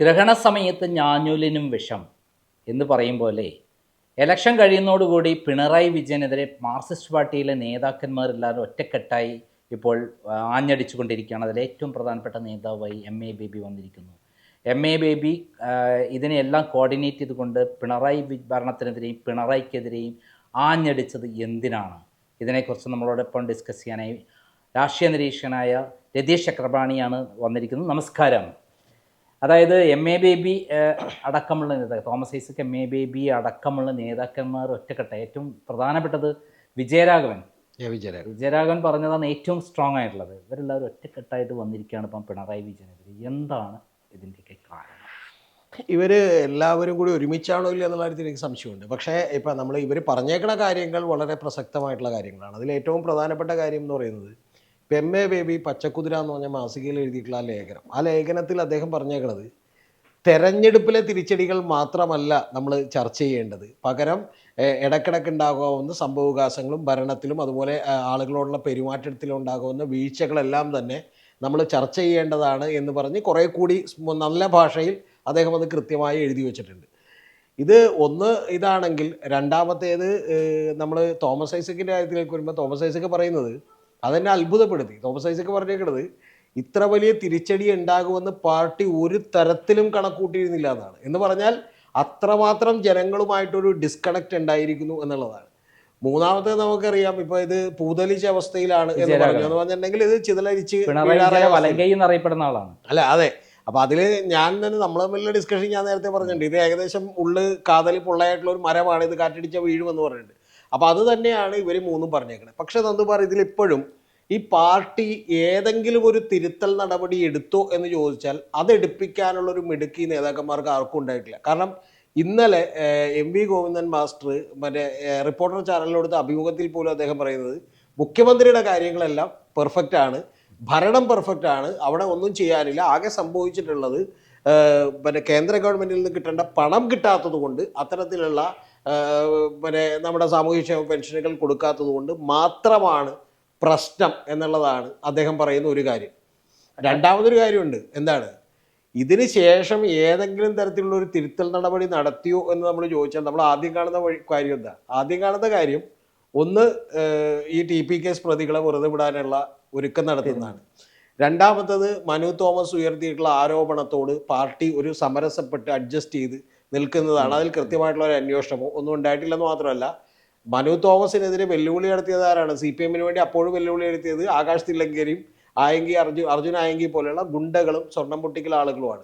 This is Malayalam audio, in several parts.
ഗ്രഹണ സമയത്ത് ഞാഞ്ഞൂലിനും വിഷം എന്ന് പറയും പോലെ എലക്ഷൻ കഴിയുന്നതോടുകൂടി പിണറായി വിജയനെതിരെ മാർക്സിസ്റ്റ് പാർട്ടിയിലെ നേതാക്കന്മാരെല്ലാവരും ഒറ്റക്കെട്ടായി ഇപ്പോൾ ആഞ്ഞടിച്ചുകൊണ്ടിരിക്കുകയാണ്. അതിൽ ഏറ്റവും പ്രധാനപ്പെട്ട നേതാവായി എം എ ബേബി വന്നിരിക്കുന്നു. എം എ ബേബി ഇതിനെയെല്ലാം കോർഡിനേറ്റ് ചെയ്തുകൊണ്ട് പിണറായി ഭരണത്തിനെതിരെയും പിണറായിക്കെതിരെയും ആഞ്ഞടിച്ചത് എന്തിനാണ്? ഇതിനെക്കുറിച്ച് നമ്മളോടൊപ്പം ഡിസ്കസ് ചെയ്യാനായി രാഷ്ട്രീയ നിരീക്ഷകനായ രതീഷ് ചക്രപാണിയാണ് വന്നിരിക്കുന്നത്. നമസ്കാരം. അതായത് എം എ ബേബി അടക്കമുള്ള നേതാക്കൾ തോമസ് ഐസക് എം എ ബേബി അടക്കമുള്ള നേതാക്കന്മാർ ഒറ്റക്കെട്ട. ഏറ്റവും പ്രധാനപ്പെട്ടത് വിജയരാഘവൻ. വിജയരാഘവൻ. വിജയരാഘവൻ പറഞ്ഞതാണ് ഏറ്റവും സ്ട്രോങ് ആയിട്ടുള്ളത്. ഇവരെല്ലാവരും ഒറ്റക്കെട്ടായിട്ട് വന്നിരിക്കുകയാണ് ഇപ്പം പിണറായി വിജയനെതിരെ. എന്താണ് ഇതിന്റെയൊക്കെ കാരണം? ഇവർ എല്ലാവരും കൂടി ഒരുമിച്ചാണോ ഇല്ല എന്നുള്ള കാര്യത്തിൽ എനിക്ക് സംശയമുണ്ട്. പക്ഷേ ഇപ്പം നമ്മൾ ഇവർ പറഞ്ഞേക്കുന്ന കാര്യങ്ങൾ വളരെ പ്രസക്തമായിട്ടുള്ള കാര്യങ്ങളാണ്. അതിൽ ഏറ്റവും പ്രധാനപ്പെട്ട കാര്യം എന്ന് പറയുന്നത് എം ബേബി പച്ചക്കുതിര എന്ന് പറഞ്ഞ മാസികയിൽ എഴുതിയിട്ടുള്ള ആ ലേഖനം. ആ ലേഖനത്തിൽ അദ്ദേഹം പറഞ്ഞേക്കണത് തെരഞ്ഞെടുപ്പിലെ തിരിച്ചടികൾ മാത്രമല്ല നമ്മൾ ചർച്ച ചെയ്യേണ്ടത്. പകരം ഇടക്കിടക്ക് ഉണ്ടാകാവുന്ന സംഭവവികാസങ്ങളും ഭരണത്തിലും അതുപോലെ ആളുകളോടുള്ള പെരുമാറ്റത്തിലും ഉണ്ടാകാവുന്ന വീഴ്ചകളെല്ലാം തന്നെ നമ്മൾ ചർച്ച ചെയ്യേണ്ടതാണ് എന്ന് പറഞ്ഞ് കുറേ കൂടി നല്ല ഭാഷയിൽ അദ്ദേഹം അത് കൃത്യമായി എഴുതി വെച്ചിട്ടുണ്ട്. ഇത് ഒന്ന് ഇതാണെങ്കിൽ രണ്ടാമത്തേത് നമ്മൾ തോമസ് ഐസക്കിന്റെ കാര്യത്തിലേക്ക് വരുമ്പോൾ തോമസ് ഐസക്ക് പറയുന്നത് അതെന്നെ അത്ഭുതപ്പെടുത്തി. തോമസ് ഐസക്ക് പറഞ്ഞേക്കണത് ഇത്ര വലിയ തിരിച്ചടി ഉണ്ടാകുമെന്ന് പാർട്ടി ഒരു തരത്തിലും കണക്കൂട്ടിയിരുന്നില്ല എന്നാണ്. എന്ന് പറഞ്ഞാൽ അത്രമാത്രം ജനങ്ങളുമായിട്ടൊരു ഡിസ്കണക്റ്റ് ഉണ്ടായിരിക്കുന്നു എന്നുള്ളതാണ്. മൂന്നാമത്തെ നമുക്കറിയാം ഇപ്പൊ ഇത് പൂതലിച്ച അവസ്ഥയിലാണ് എന്ന് പറഞ്ഞു. എന്ന് പറഞ്ഞിട്ടുണ്ടെങ്കിൽ ഇത് ചിതലരിച്ച് അറിയപ്പെടുന്ന ആളാണ്. അല്ല അതെ. അപ്പൊ അതിൽ ഞാൻ തന്നെ നമ്മൾ തമ്മിലുള്ള ഡിസ്കഷൻ ഞാൻ നേരത്തെ പറഞ്ഞിട്ടുണ്ട്. ഇത് ഏകദേശം ഉള്ളു കാതലി പൊള്ളയായിട്ടുള്ള ഒരു മരമാണ് ഇത് കാറ്റടിച്ച വീഴുമെന്ന് പറഞ്ഞിട്ടുണ്ട്. അപ്പൊ അത് തന്നെയാണ് ഇവർ മൂന്നും പറഞ്ഞേക്കുന്നത് പക്ഷെ നന്ദു ഇതിൽ ഇപ്പോഴും ഈ പാർട്ടി ഏതെങ്കിലും ഒരു തിരുത്തൽ നടപടി എടുത്തോ എന്ന് ചോദിച്ചാൽ അത് ഒരു മിടുക്കി നേതാക്കന്മാർക്ക് ആർക്കും ഉണ്ടായിട്ടില്ല. കാരണം ഇന്നലെ എം വി ഗോവിന്ദൻ മാസ്റ്റർ മറ്റേ റിപ്പോർട്ടർ ചാനലിനോടുത്ത അഭിമുഖത്തിൽ പോലും അദ്ദേഹം പറയുന്നത് മുഖ്യമന്ത്രിയുടെ കാര്യങ്ങളെല്ലാം പെർഫെക്റ്റ് ആണ് ഭരണം പെർഫെക്റ്റ് ആണ് അവിടെ ഒന്നും ചെയ്യാനില്ല. ആകെ സംഭവിച്ചിട്ടുള്ളത് പിന്നെ കേന്ദ്ര ഗവൺമെന്റിൽ നിന്ന് കിട്ടേണ്ട പണം കിട്ടാത്തത് കൊണ്ട് അത്തരത്തിലുള്ള പിന്നെ നമ്മുടെ സാമൂഹ്യക്ഷേമ പെൻഷനുകൾ കൊടുക്കാത്തത് കൊണ്ട് മാത്രമാണ് പ്രശ്നം എന്നുള്ളതാണ് അദ്ദേഹം പറയുന്ന ഒരു കാര്യം. രണ്ടാമതൊരു കാര്യമുണ്ട്. എന്താണ്? ഇതിന് ശേഷം ഏതെങ്കിലും തരത്തിലുള്ള ഒരു തിരുത്തൽ നടപടി നടത്തിയോ എന്ന് നമ്മൾ ചോദിച്ചാൽ നമ്മൾ ആദ്യം കാണുന്ന കാര്യം എന്താ? ആദ്യം കാണുന്ന കാര്യം ഒന്ന് ഈ ടി പി കേസ് പ്രതികളെ വെറുതെ വിടാനുള്ള ഒരുക്കം നടത്തുന്നതാണ്. രണ്ടാമത്തത് മനു തോമസ് ഉയർത്തിയിട്ടുള്ള ആരോപണത്തോട് പാർട്ടി ഒരു സമരസപ്പെട്ട് അഡ്ജസ്റ്റ് ചെയ്ത് നിൽക്കുന്നതാണ്. അതിൽ കൃത്യമായിട്ടുള്ള ഒരു അന്വേഷണമോ ഒന്നും ഉണ്ടായിട്ടില്ലെന്ന് മാത്രമല്ല മനു തോമസിനെതിരെ വെല്ലുവിളി നടത്തിയത് ആരാണ്? സി പി എമ്മിന് വേണ്ടി അപ്പോഴും വെല്ലുവിളി നടത്തിയത് ആകാശ് തില്ലങ്കേരിയും ആയങ്കി അർജുൻ അർജുൻ ആയങ്കി പോലെയുള്ള ഗുണ്ടകളും സ്വർണം പൊട്ടിക്കൽ ആളുകളുമാണ്.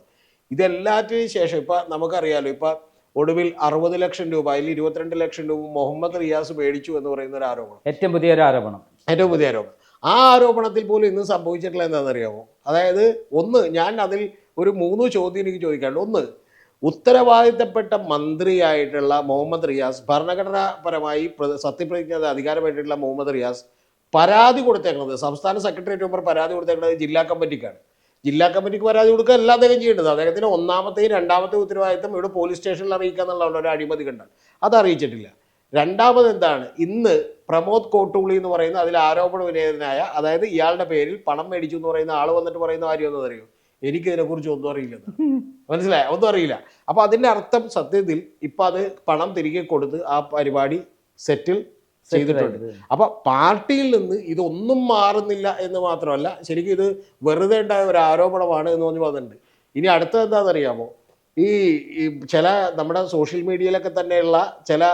ഇതെല്ലാറ്റിനും ശേഷം ഇപ്പൊ നമുക്കറിയാലോ ഇപ്പൊ ഒടുവിൽ അറുപത് ലക്ഷം രൂപ അതിൽ ഇരുപത്തിരണ്ട് ലക്ഷം രൂപ മുഹമ്മദ് റിയാസ് മേടിച്ചു എന്ന് പറയുന്ന ഒരു ആരോപണം. ഏറ്റവും പുതിയ ഒരു ആരോപണം. ഏറ്റവും പുതിയ ആരോപണം. ആ ആരോപണത്തിൽ പോലും ഇന്ന് സംഭവിച്ചിട്ടുള്ള എന്താണെന്നറിയാമോ? അതായത് ഒന്ന് ഞാൻ അതിൽ ഒരു മൂന്ന് ചോദ്യം എനിക്ക് ചോദിക്കാനുണ്ട്. ഒന്ന് ഉത്തരവാദിത്തപ്പെട്ട മന്ത്രിയായിട്ടുള്ള മുഹമ്മദ് റിയാസ് ഭരണഘടനാപരമായി പ്ര- സത്യപ്രതിജ്ഞ അധികാരമായിട്ടുള്ള മുഹമ്മദ് റിയാസ് പരാതി കൊടുത്തേക്കുന്നത് സംസ്ഥാന സെക്രട്ടേറിയറ്റ് മെമ്പർ പരാതി കൊടുത്തേക്കുന്നത് ജില്ലാ കമ്മിറ്റിക്കാണ്. ജില്ലാ കമ്മിറ്റിക്ക് പരാതി കൊടുക്കുക അല്ല അദ്ദേഹം ചെയ്യേണ്ടത്. അദ്ദേഹത്തിന് ഒന്നാമത്തെയും രണ്ടാമത്തെ ഉത്തരവാദിത്തം ഇവിടെ പോലീസ് സ്റ്റേഷനിൽ അറിയിക്കുക എന്നുള്ള ഒരു അഴിമതി കണ്ടാണ്. അത് അറിയിച്ചിട്ടില്ല. രണ്ടാമത് എന്താണ്? ഇന്ന് പ്രമോദ് കോട്ടൂളി എന്ന് പറയുന്ന അതിൽ ആരോപണ വിനേതനായ അതായത് ഇയാളുടെ പേരിൽ പണം മേടിച്ചു എന്ന് പറയുന്ന ആൾ വന്നിട്ട് പറയുന്ന കാര്യം എന്താ എനിക്ക് ഇതിനെക്കുറിച്ച് ഒന്നും അറിയില്ല മനസ്സിലായ? ഒന്നും അറിയില്ല. അപ്പൊ അതിന്റെ അർത്ഥം സത്യത്തിൽ ഇപ്പൊ അത് പണം തിരികെ കൊടുത്ത് ആ പരിപാടി സെറ്റിൽ ചെയ്തിട്ടുണ്ട്. അപ്പൊ പാർട്ടിയിൽ നിന്ന് ഇതൊന്നും മാറുന്നില്ല എന്ന് മാത്രമല്ല ശരിക്കും ഇത് വെറുതെ ഉണ്ടായ ഒരു ആരോപണമാണ് എന്ന് പറഞ്ഞു പറഞ്ഞിട്ടുണ്ട് ഇനി അടുത്തത് എന്താണെന്നറിയാമോ? ഈ ഈ ചില നമ്മുടെ സോഷ്യൽ മീഡിയയിലൊക്കെ തന്നെയുള്ള ചില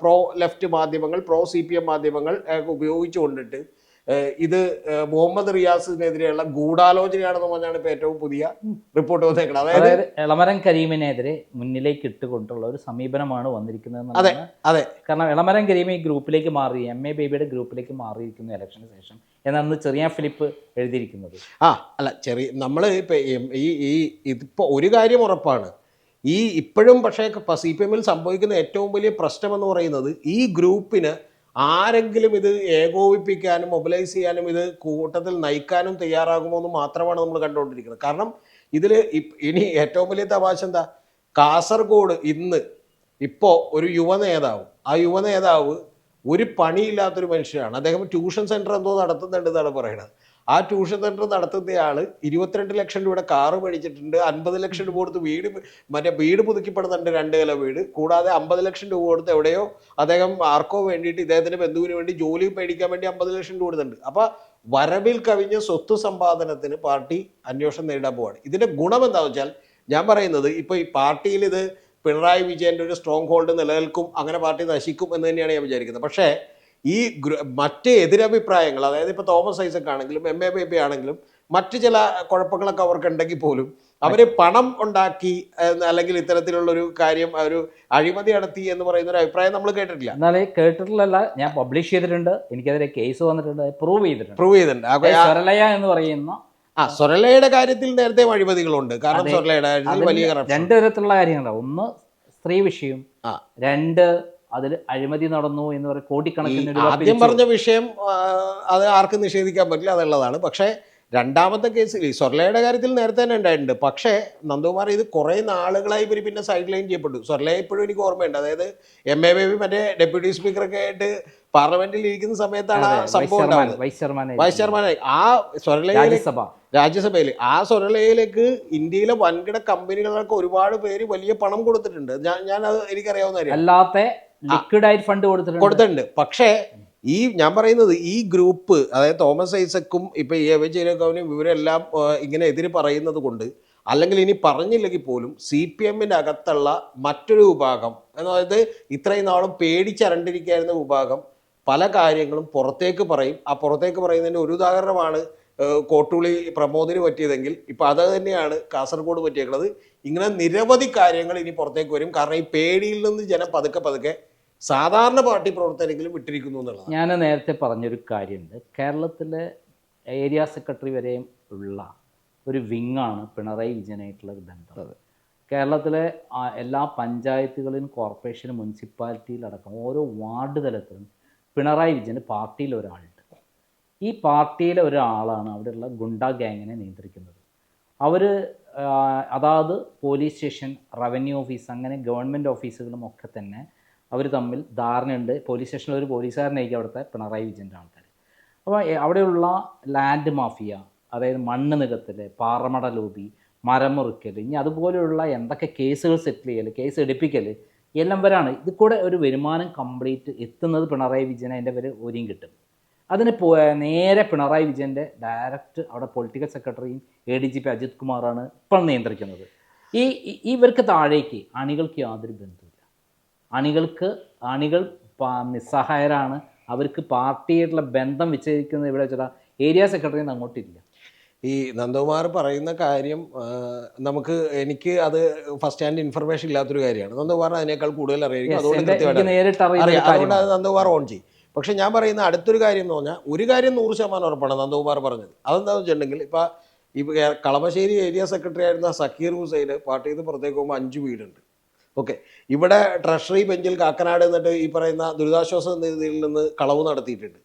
പ്രോ ലെഫ്റ്റ് മാധ്യമങ്ങൾ പ്രോ സി പി എം മാധ്യമങ്ങൾ ഉപയോഗിച്ചുകൊണ്ടിട്ട് ഇത് മുഹമ്മദ് റിയാസിനെതിരെയുള്ള ഗൂഢാലോചനയാണെന്ന് പറഞ്ഞാണ് ഇപ്പൊ ഏറ്റവും പുതിയ റിപ്പോർട്ട് വന്നേക്കുന്നത് അതായത് ഇളമരം കരീമിനെതിരെ മുന്നിലേക്ക് ഇട്ടുകൊണ്ടുള്ള ഒരു സമീപനമാണ് വന്നിരിക്കുന്നത് അതെ അതെ. കാരണം ഇളമരം കരീം ഈ ഗ്രൂപ്പിലേക്ക് മാറി എം എ ബേബിയുടെ ഗ്രൂപ്പിലേക്ക് മാറിയിരിക്കുന്നു ഇലക്ഷന് ശേഷം എന്നാണ് ചെറിയ ഫിലിപ്പ് എഴുതിയിരിക്കുന്നത്. ആ അല്ല ചെറിയ നമ്മൾ ഇപ്പം ഈ ഈ ഇതിപ്പോൾ ഒരു കാര്യം ഉറപ്പാണ്. ഈ ഇപ്പോഴും പക്ഷേ സി പി എമ്മിൽ സംഭവിക്കുന്ന ഏറ്റവും വലിയ പ്രശ്നം എന്ന് പറയുന്നത് ഈ ഗ്രൂപ്പിന് ആരെങ്കിലും ഇത് ഏകോപിപ്പിക്കാനും മൊബിലൈസ് ചെയ്യാനും ഇത് കൂട്ടത്തിൽ നയിക്കാനും തയ്യാറാകുമോ എന്ന് മാത്രമാണ് നമ്മൾ കണ്ടുകൊണ്ടിരിക്കുന്നത്. കാരണം ഇതിൽ ഇനി ഏറ്റവും വലിയ തമാശ എന്താ? കാസർഗോഡ് ഇന്ന് ഇപ്പോൾ ഒരു യുവ നേതാവ് ആ യുവ നേതാവ് ഒരു പണിയില്ലാത്തൊരു മനുഷ്യനാണ്. അദ്ദേഹം ട്യൂഷൻ സെന്റർ എന്തോ നടത്തുന്നുണ്ട് എന്നാണ് പറയുന്നത്. ആ ട്യൂഷൻ സെന്റർ നടത്തുന്നയാൾ ഇരുപത്തിരണ്ട് ലക്ഷം രൂപയുടെ കാറ് മേടിച്ചിട്ടുണ്ട്. അൻപത് ലക്ഷം രൂപ കൊടുത്ത് വീട് മറ്റേ വീട് പുതുക്കിപ്പെടുന്നുണ്ട് രണ്ട് നില വീട്. കൂടാതെ അമ്പത് ലക്ഷം രൂപ കൊടുത്ത് എവിടെയോ അദ്ദേഹം ആർക്കോ വേണ്ടിയിട്ട് ഇദ്ദേഹത്തിന്റെ ബന്ധുവിന് വേണ്ടി ജോലി മേടിക്കാൻ വേണ്ടി അമ്പത് ലക്ഷം രൂപ കൊടുത്തിട്ടുണ്ട്. അപ്പൊ വരവിൽ കവിഞ്ഞ സ്വത്ത് സമ്പാദനത്തിന് പാർട്ടി അന്വേഷണം നേരിടാൻ പോവാണ്. ഇതിന്റെ ഗുണം എന്താണെന്ന് വെച്ചാൽ ഞാൻ പറയുന്നത് ഇപ്പൊ ഈ പാർട്ടിയിൽ ഇത് പിണറായി വിജയന്റെ ഒരു സ്ട്രോങ് ഹോൾഡ് നിലനിൽക്കും അങ്ങനെ പാർട്ടി നശിക്കും എന്ന് തന്നെയാണ് ഞാൻ വിചാരിക്കുന്നത്. പക്ഷേ ഈ മറ്റ് എതിരഭിപ്രായങ്ങൾ അതായത് ഇപ്പൊ തോമസ് ഐസക് ആണെങ്കിലും എം എ ബി ബേബി ആണെങ്കിലും മറ്റു ചില കുഴപ്പങ്ങളൊക്കെ അവർക്ക് ഉണ്ടെങ്കിൽ പോലും അവർ പണം ഉണ്ടാക്കി അല്ലെങ്കിൽ ഇത്തരത്തിലുള്ള ഒരു കാര്യം ഒരു അഴിമതി നടത്തി എന്ന് പറയുന്ന ഒരു അഭിപ്രായം നമ്മൾ കേട്ടിട്ടില്ല. എന്നാൽ കേട്ടിട്ടില്ലല്ല ഞാൻ പബ്ലിഷ് ചെയ്തിട്ടുണ്ട് എനിക്കെതിരെ കേസ് വന്നിട്ടുണ്ട് പ്രൂവ് ചെയ്തിട്ടുണ്ട്. പ്രൂവ് ചെയ്തിട്ടുണ്ട്. സ്വരലയ എന്ന് പറയുന്ന ആ സ്വരലയുടെ കാര്യത്തിൽ നേരത്തെ അഴിമതികളുണ്ട്. കാരണം അതെ. സ്വരലയുടെ കാര്യത്തിൽ വലിയ രണ്ട് തരത്തിലുള്ള കാര്യങ്ങളാണ്. ഒന്ന് സ്ത്രീ വിഷയം. രണ്ട് അതിൽ അഴിമതി നടന്നു എന്ന് പറയും ഈ കോടിക്കണക്കിന് ആദ്യം പറഞ്ഞ വിഷയം അത് ആർക്കും നിഷേധിക്കാൻ പറ്റില്ല അതുള്ളതാണ് പക്ഷേ രണ്ടാമത്തെ കേസിൽ ഈ സ്വർലയുടെ കാര്യത്തിൽ നേരത്തെ തന്നെ ഉണ്ടായിട്ടുണ്ട്. പക്ഷേ നന്ദകുമാർ ഇത് കുറേ നാളുകളായി ഇവർ പിന്നെ സൈഡ് ലൈൻ ചെയ്യപ്പെട്ടു. സ്വർലയെ ഇപ്പോഴും എനിക്ക് ഓർമ്മയുണ്ട്. അതായത് എം എ ബേബി മറ്റേ ഡെപ്യൂട്ടി സ്പീക്കറൊക്കെ ആയിട്ട് പാർലമെന്റിൽ ഇരിക്കുന്ന സമയത്താണ് ആ സംഭവം വൈസ് ചെയർമാനായി ആ രാജ്യസഭ. രാജ്യസഭയിൽ ആ സ്വരലയിലേക്ക് ഇന്ത്യയിലെ വൻകിട കമ്പനികളൊക്കെ ഒരുപാട് പേര് വലിയ പണം കൊടുത്തിട്ടുണ്ട്. ഞാൻ ഞാൻ അത് എനിക്കറിയാവുന്ന കാര്യം. അല്ലാത്ത ലിക്വിഡ് ആയിട്ട് ഫണ്ട് കൊടുത്തിട്ടുണ്ട്. കൊടുത്തിട്ടുണ്ട്. പക്ഷേ ഈ ഞാൻ പറയുന്നത് ഈ ഗ്രൂപ്പ് അതായത് തോമസ് ഐസക്കും ഇപ്പൊ ഈ വൈ ജയലളിതാവിനും ഇവരെല്ലാം ഇങ്ങനെ എതിര് പറയുന്നത് കൊണ്ട് അല്ലെങ്കിൽ ഇനി പറഞ്ഞില്ലെങ്കിൽ പോലും സി പി എമ്മിന്റെ അകത്തുള്ള മറ്റൊരു വിഭാഗം അതായത് ഇത്രയും നാളും പേടിച്ചരണ്ടിരിക്കായിരുന്ന വിഭാഗം പല കാര്യങ്ങളും പുറത്തേക്ക് പറയും. ആ പുറത്തേക്ക് പറയുന്നതിന്റെ ഒരു ഉദാഹരണമാണ് കോട്ടുളി പ്രമോദിന് പറ്റിയതെങ്കിൽ ഇപ്പൊ അത് തന്നെയാണ് കാസർഗോഡ് പറ്റിയേക്കുന്നത്. ഇങ്ങനെ നിരവധി കാര്യങ്ങൾ ഇനി പുറത്തേക്ക് വരും. കാരണം ഈ പേടിയിൽ നിന്ന് ജനം പതുക്കെ പതുക്കെ സാധാരണ പാർട്ടി പ്രവർത്തനെങ്കിലും വിട്ടിരിക്കുന്നു എന്നുള്ളത് ഞാൻ നേരത്തെ പറഞ്ഞൊരു കാര്യമുണ്ട്. കേരളത്തിലെ ഏരിയ സെക്രട്ടറി വരെയും ഉള്ള ഒരു വിങ്ങാണ് പിണറായി വിജയനായിട്ടുള്ള ഒരു ബന്ധം. കേരളത്തിലെ എല്ലാ പഞ്ചായത്തുകളിലും കോർപ്പറേഷനും മുനിസിപ്പാലിറ്റിയിലടക്കം ഓരോ വാർഡ് തലത്തിലും പിണറായി വിജയൻ പാർട്ടിയിൽ ഒരാളുണ്ട്. ഈ പാർട്ടിയിലെ ഒരാളാണ് അവിടെയുള്ള ഗുണ്ട ഗ്യാങ്ങിനെ നിയന്ത്രിക്കുന്നത്. അവർ അതാത് പോലീസ് സ്റ്റേഷൻ റവന്യൂ ഓഫീസ് അങ്ങനെ ഗവൺമെന്റ് ഓഫീസുകളും ഒക്കെ തന്നെ അവർ തമ്മിൽ ധാരണയുണ്ട്. പോലീസ് സ്റ്റേഷനിൽ ഒരു പോലീസുകാരനായിരിക്കും അവിടുത്തെ പിണറായി വിജയന്റെ ആൾക്കാർ അപ്പോൾ അവിടെയുള്ള ലാൻഡ് മാഫിയ അതായത് മണ്ണ് നികത്തൽ പാറമട ലോബി മരം മുറിക്കൽ ഇനി അതുപോലെയുള്ള എന്തൊക്കെ കേസുകൾ സെറ്റിൽ ചെയ്യൽ കേസ് എടുപ്പിക്കൽ എല്ലാം വരാണ്. ഇത് കൂടെ ഒരു വരുമാനം കംപ്ലീറ്റ് എത്തുന്നത് പിണറായി വിജയൻ അതിന്റെ പേര് ഒരിയും കിട്ടും. അതിന് നേരെ പിണറായി വിജയന്റെ ഡയറക്റ്റ് അവിടെ പൊളിറ്റിക്കൽ സെക്രട്ടറിയും A D G P Ajith കുമാറാണ് ഇപ്പോൾ നിയന്ത്രിക്കുന്നത്. ഈ ഇവർക്ക് താഴേക്ക് അണികൾക്ക് യാതൊരു ബന്ധവുമില്ല അണികൾക്ക് അണികൾ നിസ്സഹായരാണ്. അവർക്ക് പാർട്ടിയായിട്ടുള്ള ബന്ധം വിച്ഛേദിക്കുന്നത് ഇവിടെ വെച്ചാൽ ഏരിയ സെക്രട്ടറി അങ്ങോട്ടില്ല. ഈ നന്ദകുമാർ പറയുന്ന കാര്യം നമുക്ക് എനിക്ക് അത് ഫസ്റ്റ് ഹാൻഡ് ഇൻഫർമേഷൻ ഇല്ലാത്തൊരു കാര്യമാണ്. നന്ദകുമാർ അതിനേക്കാൾ കൂടുതൽ അതുകൊണ്ട് അറിയാം. അതുകൊണ്ട് അത് നന്ദകുമാർ ഓൺ ചെയ്യും. പക്ഷെ ഞാൻ പറയുന്ന അടുത്തൊരു കാര്യം എന്ന് പറഞ്ഞാൽ ഒരു കാര്യം നൂറ് ശതമാനം ഉറപ്പാണ് നന്ദകുമാർ പറഞ്ഞത്. അതെന്താണെന്ന് വെച്ചിട്ടുണ്ടെങ്കിൽ ഇപ്പോൾ കേ- കളമശ്ശേരി ഏരിയ സെക്രട്ടറി ആയിരുന്ന സക്കീർ ഹുസൈന് പാർട്ടിയിൽ നിന്ന് പുറത്തേക്ക് പോകുമ്പോൾ അഞ്ച് വീടുണ്ട്. ഓക്കെ. ഇവിടെ ട്രഷറി ബെഞ്ചിൽ കാക്കനാട് എന്നിട്ട് ഈ പറയുന്ന ദുരിതാശ്വാസ നിധിയിൽ നിന്ന് കളവ് നടത്തിയിട്ടുണ്ട്.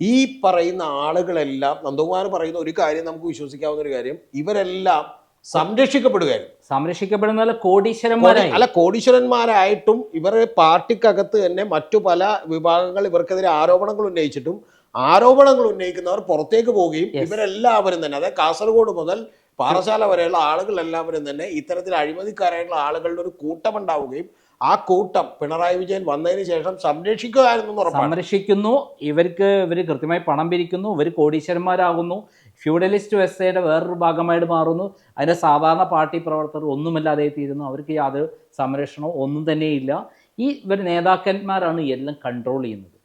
ഈ പറയുന്ന ആളുകളെല്ലാം നന്ദകുമാർ പറയുന്ന ഒരു കാര്യം നമുക്ക് വിശ്വസിക്കാവുന്ന ഒരു കാര്യം ഇവരെല്ലാം സംരക്ഷിക്കപ്പെടുകയായിരുന്നു. സംരക്ഷിക്കപ്പെടുന്ന കോടീശ്വരന്മാരായി. അല്ല കോടീശ്വരന്മാരായിട്ടും ഇവർ പാർട്ടിക്കകത്ത് തന്നെ മറ്റു പല വിഭാഗങ്ങൾ ഇവർക്കെതിരെ ആരോപണങ്ങൾ ഉന്നയിച്ചിട്ടും ആരോപണങ്ങൾ ഉന്നയിക്കുന്നവർ പുറത്തേക്ക് പോവുകയും. ഇവരെല്ലാവരും തന്നെ അതായത് കാസർഗോഡ് മുതൽ പാറശാല വരെയുള്ള ആളുകൾ എല്ലാവരും തന്നെ ഇത്തരത്തിൽ അഴിമതിക്കാരായിട്ടുള്ള ആളുകളുടെ ഒരു കൂട്ടം ഉണ്ടാവുകയും ആ കൂട്ടം പിണറായി വിജയൻ വന്നതിന് ശേഷം സംരക്ഷിക്കുകയായിരുന്നു സംരക്ഷിക്കുന്നു. ഇവർക്ക് ഇവർ കൃത്യമായി പണം പിരിക്കുന്നു. ഇവർ കോടീശ്വരന്മാരാകുന്നു. ഫ്യൂഡലിസ്റ്റ് വ്യവസ്ഥയുടെ വേറൊരു ഭാഗമായിട്ട് മാറുന്നു. അതിന്റെ സാധാരണ പാർട്ടി പ്രവർത്തകർ ഒന്നുമില്ലാതെ തീരുന്നു. അവർക്ക് യാതൊരു സംരക്ഷണവും ഒന്നും തന്നെയില്ല ഈ ഇവർ നേതാക്കന്മാരാണ് എല്ലാം കൺട്രോൾ ചെയ്യുന്നത്.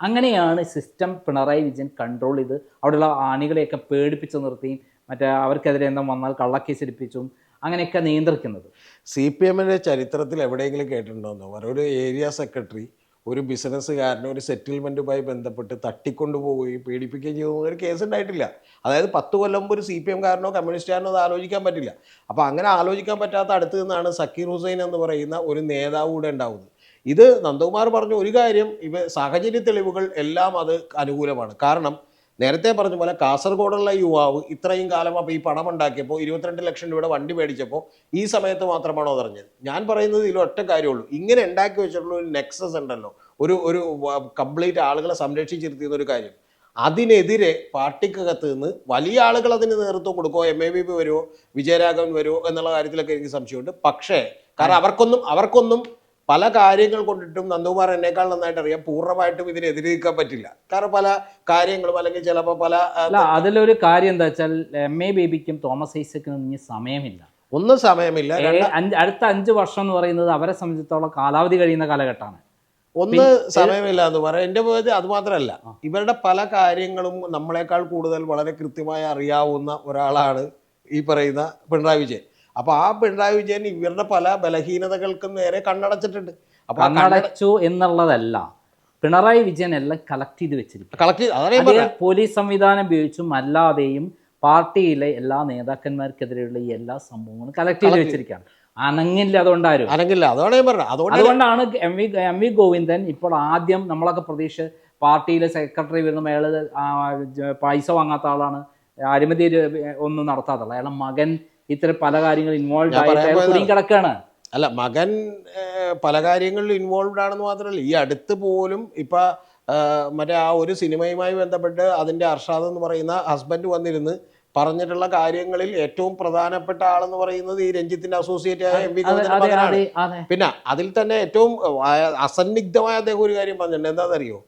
അങ്ങനെയാണ് സിസ്റ്റം പിണറായി വിജയൻ കൺട്രോൾ ചെയ്ത് അവിടെയുള്ള ആണികളെയൊക്കെ പേടിപ്പിച്ച് നിർത്തിയും മറ്റേ അവർക്കെതിരെ എന്തും വന്നാൽ കള്ളക്കേസ് എടുപ്പിച്ചും അങ്ങനെയൊക്കെ നിയന്ത്രിക്കുന്നത്. സി പി എമ്മിന്റെ ചരിത്രത്തിൽ എവിടെയെങ്കിലും കേട്ടിട്ടുണ്ടോന്നോ? ഒരു ഏരിയ സെക്രട്ടറി ഒരു ബിസിനസ്സുകാരനെ ഒരു സെറ്റിൽമെന്റുമായി ബന്ധപ്പെട്ട് തട്ടിക്കൊണ്ടുപോവുകയും പീഡിപ്പിക്കുകയും ചെയ്തു. ഒരു കേസ് ഉണ്ടായിട്ടില്ല. അതായത് പത്ത് കൊല്ലം ഒരു സി പി എംകാരനോ കമ്മ്യൂണിസ്റ്റുകാരനോ അത് ആലോചിക്കാൻ പറ്റില്ല. അപ്പോൾ അങ്ങനെ ആലോചിക്കാൻ പറ്റാത്ത അടുത്ത് നിന്നാണ് സക്കീർ ഹുസൈൻ എന്ന് പറയുന്ന ഒരു നേതാവ് കൂടെ ഉണ്ടാവുന്നത്. ഇത് നന്ദകുമാർ പറഞ്ഞ ഒരു കാര്യം ഇവ സാഹചര്യ തെളിവുകൾ എല്ലാം അത് അനുകൂലമാണ്. കാരണം നേരത്തെ പറഞ്ഞ പോലെ കാസർഗോഡുള്ള യുവാവ് ഇത്രയും കാലം അപ്പോൾ ഈ പണം ഉണ്ടാക്കിയപ്പോൾ ഇരുപത്തിരണ്ട് ലക്ഷം രൂപയുടെ വണ്ടി മേടിച്ചപ്പോൾ ഈ സമയത്ത് മാത്രമാണോ അതറിഞ്ഞത് ഞാൻ പറയുന്നത് ഇതിൽ ഒറ്റ കാര്യമുള്ളൂ. ഇങ്ങനെ ഉണ്ടാക്കി വെച്ചിട്ടുള്ള ഒരു നെക്സസ് ഉണ്ടല്ലോ. ഒരു ഒരു കംപ്ലീറ്റ് ആളുകളെ സംരക്ഷിച്ചിരുത്തിയെന്ന ഒരു കാര്യം. അതിനെതിരെ പാർട്ടിക്കകത്ത് നിന്ന് വലിയ ആളുകൾ അതിന് നേതൃത്വം കൊടുക്കുമോ എം എ ബി പി വരുമോ വിജയരാഘവൻ വരുമോ എന്നുള്ള കാര്യത്തിലൊക്കെ എനിക്ക് സംശയമുണ്ട്. പക്ഷേ കാരണം അവർക്കൊന്നും അവർക്കൊന്നും പല കാര്യങ്ങൾ കൊണ്ടിട്ടും നന്ദകുമാർ എന്നേക്കാൾ നന്നായിട്ട് അറിയാം. പൂർണമായിട്ടും ഇതിനെ നിൽക്കാൻ പറ്റില്ല. കാരണം പല കാര്യങ്ങളും അല്ലെങ്കിൽ ചിലപ്പോൾ പല അതിലൊരു കാര്യം എന്താ വെച്ചാൽ എം എ ബേബിക്കും തോമസ് ഐസക്കിനും ഇനി സമയമില്ല. ഒന്നും സമയമില്ല. അടുത്ത അഞ്ച് വർഷം എന്ന് പറയുന്നത് അവരെ സംബന്ധിച്ചിടത്തോളം കാലാവധി കഴിയുന്ന കാലഘട്ടമാണ്. ഒന്ന് സമയമില്ല എന്ന് പറയാം. എന്റെ പോയത് അത് മാത്രമല്ല ഇവരുടെ പല കാര്യങ്ങളും നമ്മളെക്കാൾ കൂടുതൽ വളരെ കൃത്യമായി അറിയാവുന്ന ഒരാളാണ് ഈ പറയുന്ന പിണറായി വിജയൻ. അപ്പൊ ആ പിണറായി വിജയൻ ഇവരുടെ പല ബലഹീനതകൾക്കും നേരെ കണ്ണടച്ചിട്ടുണ്ട്. അപ്പോൾ കണ്ണടച്ചു എന്നുള്ളതല്ല പിണറായി വിജയൻ എല്ലാം കളക്ട് ചെയ്ത് വെച്ചിരിക്കും കളക്ട് പോലീസ് സംവിധാനം ഉപയോഗിച്ചും അല്ലാതെയും പാർട്ടിയിലെ എല്ലാ നേതാക്കന്മാർക്കെതിരെയുള്ള ഈ എല്ലാ സംഭവങ്ങളും കളക്ട് ചെയ്ത് വെച്ചിരിക്കുകയാണ്. അനങ്ങില്ല അതുകൊണ്ടാരും. അനങ്ങില്ല അതോടെ അതുകൊണ്ടാണ് M V M V Govindan ഇപ്പോൾ ആദ്യം നമ്മളൊക്കെ പ്രതീക്ഷ പാർട്ടിയിലെ സെക്രട്ടറി വരുന്ന അയാൾ പൈസ വാങ്ങാത്ത ആളാണ്. അഴിമതി ഒന്നും നടത്താത്ത അയാളുടെ അയാളെ മകൻ ഇത്തരം പല കാര്യങ്ങൾ ഇൻവോൾവ് ആയി കുടുങ്ങി കിടക്കാണ്. അല്ല മകൻ പല കാര്യങ്ങളിൽ ഇൻവോൾവ് ആണെന്ന് മാത്രമല്ല ഈ അടുത്ത് പോലും ഇപ്പൊ മറ്റേ ആ ഒരു സിനിമയുമായി ബന്ധപ്പെട്ട് അതിന്റെ അർഷാദ് എന്ന് പറയുന്ന ഹസ്ബൻഡ് വന്നിരുന്ന് പറഞ്ഞിട്ടുള്ള കാര്യങ്ങളിൽ ഏറ്റവും പ്രധാനപ്പെട്ട ആളെന്ന് പറയുന്നത് ഈ രഞ്ജിത്തിന്റെ അസോസിയേറ്റ് ആയ എം വി മകനാണ്. പിന്നെ അതിൽ തന്നെ ഏറ്റവും അസന്നിഗ്ധമായ അദ്ദേഹം ഒരു കാര്യം പറഞ്ഞിട്ടുണ്ട്. എന്താണെന്നറിയോ?